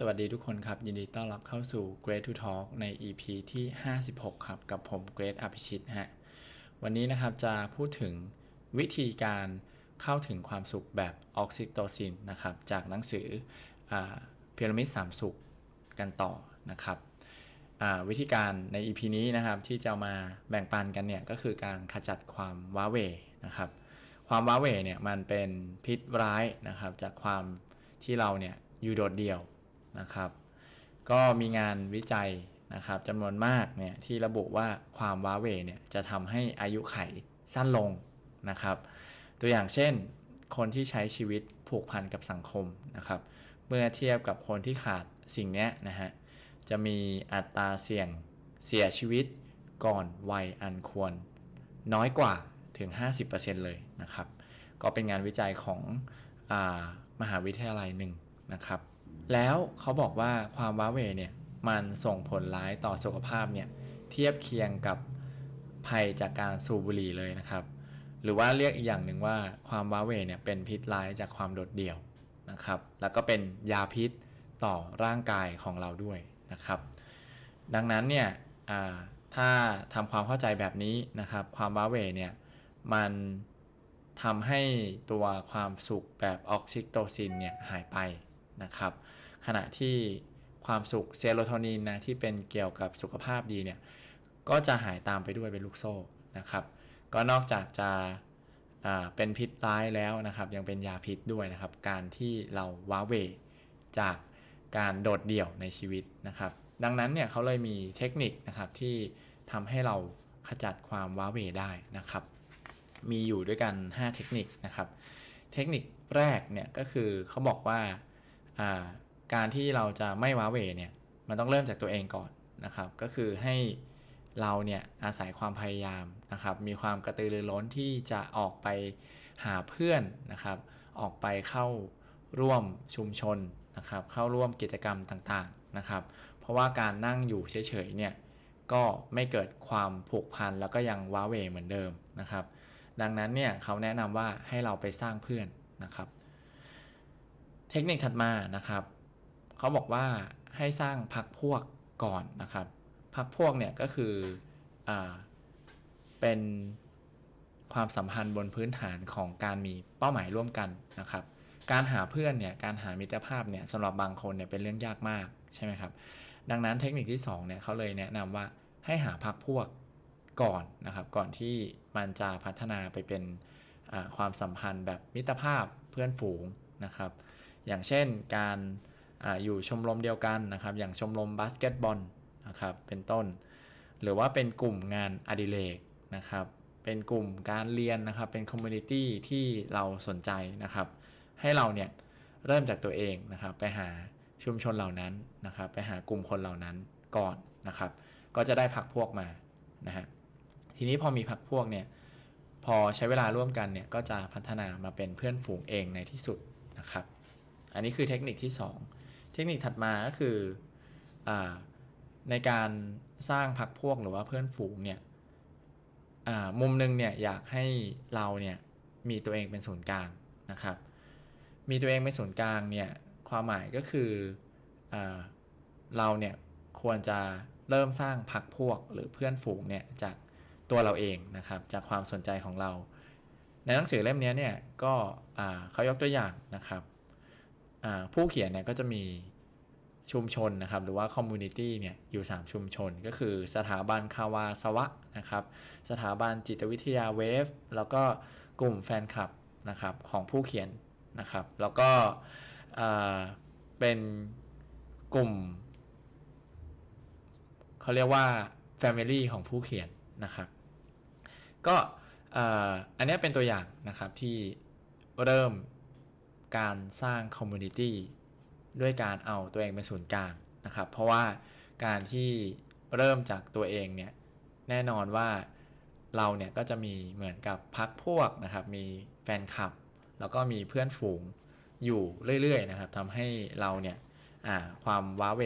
สวัสดีทุกคนครับ ยินดีต้อนรับเข้าสู่ Great to Talk ใน EP ที่ 56 ครับ กับผม Great อภิชิตฮะวันนี้นะครับจะพูดถึงวิธีการเข้าถึงความสุขแบบออกซิโตซินนะครับ จากหนังสือพีระมิดสามสุขกันต่อนะครับวิธีการใน EP นี้นะครับที่จะมาแบ่งปันกันเนี่ยก็คือการขจัดความว้าเหวนะครับ ความว้าเหวเนี่ยมันเป็นพิษร้ายนะครับจากความที่เราเนี่ยอยู่โดดเดี่ยว นะครับ ก็มีงานวิจัยนะครับจำนวนมากเนี่ยที่ระบุว่าความว้าเวเนี่ยจะทำให้อายุไขสั้นลงนะครับ ตัวอย่างเช่น คนที่ใช้ชีวิตผูกพันกับสังคมนะครับ เมื่อเทียบกับคนที่ขาดสิ่งนี้นะฮะจะมีอัตราเสี่ยงเสียชีวิตก่อนวัยอันควร น้อยกว่าถึง 50%เลยนะครับ ก็เป็นงานวิจัยของอามหาวิทยาลัยหนึ่งนะครับ แล้วเขาบอกว่าความว้าเวเนี่ยมันส่งผลร้ายต่อสุขภาพเนี่ยเทียบเคียงกับภัยจากการสูบบุหรี่เลยนะครับ หรือว่าเรียกอีกอย่างหนึ่งว่าความว้าเวเนี่ยเป็นพิษร้ายจากความโดดเดี่ยวนะครับ แล้วก็เป็นยาพิษต่อร่างกายของเราด้วยนะครับ ดังนั้นเนี่ยถ้าทำความเข้าใจแบบนี้นะครับ ความว้าเวเนี่ยมันทำให้ตัวความสุขแบบออกซิโตซินเนี่ยหายไป นะครับ ขณะที่ความสุขเซโรโทนินนะที่เป็นเกี่ยวกับสุขภาพดีเนี่ยก็จะหายตามไปด้วยเป็นลูกโซ่นะครับ ก็นอกจากจะเป็นพิษร้ายแล้วนะครับ ยังเป็นยาพิษด้วยนะครับ การที่เราว้าเวจากการโดดเดี่ยวในชีวิตนะครับ ดังนั้นเนี่ยเขาเลยมีเทคนิคนะครับที่ทำให้เราขจัดความว้าเวได้นะครับ มีอยู่ด้วยกัน 5 เทคนิคนะครับ เทคนิคแรกเนี่ยก็คือเขาบอกว่า การที่เราจะไม่ว้าเหวเนี่ยมันต้องเริ่มจากตัวเองก่อนนะครับ ก็คือให้เราเนี่ยอาศัยความพยายามนะครับ มีความกระตือรือร้นที่จะออกไปหาเพื่อนนะครับ ออกไปเข้าร่วมชุมชนนะครับ เข้าร่วมกิจกรรมต่างๆนะครับ เพราะว่าการนั่งอยู่เฉยๆเนี่ยก็ไม่เกิดความผูกพันแล้วก็ยังว้าเหวเหมือนเดิมนะครับ ดังนั้นเนี่ยเขาแนะนำว่าให้เราไปสร้างเพื่อนนะครับ เทคนิคถัดมานะครับ เขาบอกว่าให้สร้างพักพวกก่อนนะครับ พักพวกเนี่ยก็คืออเป็นความสัมพันธ์บนพื้นฐานของการมีเป้าหมายร่วมกันนะครับ การหาเพื่อนเนี่ย การหามิตรภาพเนี่ยสำหรับบางคนเนี่ยเป็นเรื่องยากมากใช่ไหมครับ ดังนั้นเทคนิคที่2เนี่ยเขาเลยแนะนำว่าให้หาพักพวกก่อนนะครับ ก่อนที่มันจะพัฒนาไปเป็นความสัมพันธ์แบบมิตรภาพเพื่อนฝูงนะครับ อย่างเช่นการอาอยู่ชมรมเดียวกันนะครับ อย่างชมรมบาสเกตบอลนะครับเป็นต้น หรือว่าเป็นกลุ่มงานอดิเรกนะครับ เป็นกลุ่มการเรียนนะครับ เป็นคอมมูนิตี้ที่เราสนใจนะครับ ให้เราเนี่ยเริ่มจากตัวเองนะครับ ไปหาชุมชนเหล่านั้นนะครับ ไปหากลุ่มคนเหล่านั้นก่อนนะครับ ก็จะได้พักพวกมานะฮะทีนี้พอมีพักพวกเนี่ยพอใช้เวลาร่วมกันเนี่ยก็จะพัฒนามาเป็นเพื่อนฝูงเองในที่สุดนะครับ อันนี้คือเทคนิคที่ 2 เทคนิคถัดมาก็คืออในการสร้างพักพวกหรือว่าเพื่อนฝูงเนี่ยมุมหนึ่งเนี่ยอยากให้เราเนี่ยมีตัวเองเป็นศูนย์กลางนะครับ มีตัวเองเป็นศูนย์กลางเนี่ยความหมายก็คืออเราเนี่ยควรจะเริ่มสร้างพักพวกหรือเพื่อนฝูงเนี่ยจากตัวเราเองนะครับจากความสนใจของเรา ในหนังสือเล่มนี้เนี่ยก็เขายกตัวอย่างนะครับ ผู้เขียนเนี่ยก็จะมีชุมชนนะครับ หรือว่าคอมมูนิตี้เนี่ยอยู่ 3 ชุมชน ก็คือสถาบันคาวาสวะนะครับ สถาบันจิตวิทยาเวฟ แล้วก็กลุ่มแฟนคลับนะครับของผู้เขียนนะครับ แล้วก็เป็นกลุ่ม เขาเรียกว่า Family ของผู้เขียนนะครับ ก็อันนี้เป็นตัวอย่างนะครับที่เริ่ม การสร้างคอมมูนิตี้ด้วยการเอาตัวเองเป็นศูนย์กลางนะครับ เพราะว่าการที่เริ่มจากตัวเองเนี่ยแน่นอนว่าเราเนี่ยก็จะมีเหมือนกับพักพวกนะครับ มีแฟนคลับ แล้วก็มีเพื่อนฝูงอยู่เรื่อยๆนะครับทำให้เราเนี่ยความว้าเว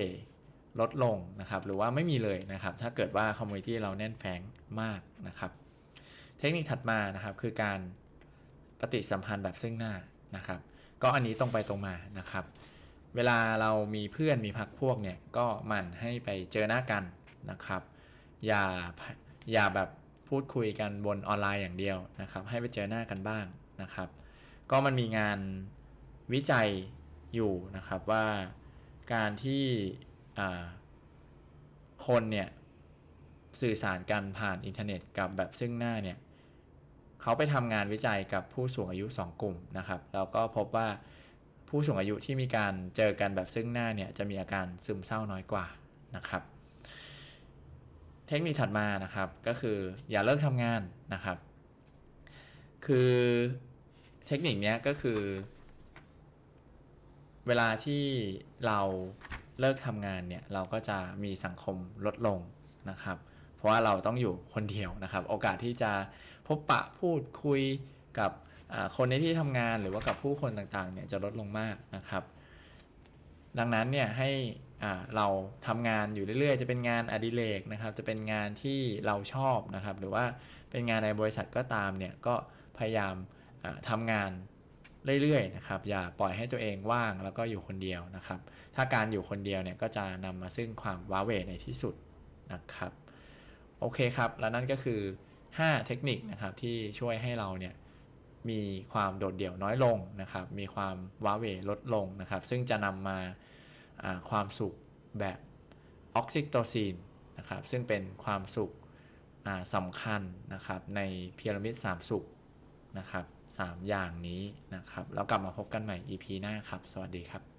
ลดลงนะครับ หรือว่าไม่มีเลยนะครับ ถ้าเกิดว่าคอมมูนิตี้เราแน่นแฟ้งมากนะครับ เทคนิคถัดมานะครับคือการปฏิสัมพันธ์แบบซึ่งหน้านะครับ ก็อันนี้ตรงไปตรงมานะครับ เวลาเรามีเพื่อนมีพักพวกเนี่ยก็หมั่นให้ไปเจอหน้ากันนะครับ อย่าอย่าแบบพูดคุยกันบนออนไลน์อย่างเดียวนะครับ ให้ไปเจอหน้ากันบ้างนะครับ ก็มันมีงานวิจัยอยู่นะครับว่าการที่คนเนี่ยสื่อสารกันผ่านอินเทอร์เน็ตกับแบบซึ่งหน้าเนี่ย เขาไปทำงานวิจัยกับผู้สูงอายุ 2 กลุ่มนะครับแล้วก็พบว่าผู้สูงอายุที่มีการเจอกันแบบซึ่งหน้าเนี่ยจะมีอาการซึมเศร้าน้อยกว่านะครับ เทคนิคถัดมานะครับก็คืออย่าเลิกทำงานนะครับ คือเทคนิคนี้ก็คือ เวลาที่เราเลิกทำงานเนี่ยเราก็จะมีสังคมลดลงนะครับ เพราะว่าเราต้องอยู่คนเดียวนะครับ โอกาสที่จะพบปะพูดคุยกับคนในที่ทำงานหรือว่ากับผู้คนต่างๆเนี่ยจะลดลงมากนะครับ ดังนั้นเนี่ยให้เราทำงานอยู่เรื่อยๆ จะเป็นงานอดิเรกนะครับ จะเป็นงานที่เราชอบนะครับ หรือว่าเป็นงานในบริษัทก็ตามเนี่ยก็พยายามอ่าทำงานเรื่อยๆนะครับ อย่าปล่อยให้ตัวเองว่างแล้วก็อยู่คนเดียวนะครับ ถ้าการอยู่คนเดียวเนี่ยก็จะนำมาซึ่งความว้าเหวในที่สุดนะครับ โอเคครับ แล้วนั่นก็คือ 5 เทคนิคนะครับที่ช่วยให้เราเนี่ยมีความโดดเดี่ยวน้อยลงนะครับ มีความว้าเหวลดลงนะครับ ซึ่งจะนำมาความสุขแบบออกซิโตซินนะครับซึ่งเป็นความสุขสำคัญนะครับในพีระมิด 3 สุขนะครับ3อย่างนี้นะครับ แล้วกลับมาพบกันใหม่ EP หน้าครับ สวัสดีครับ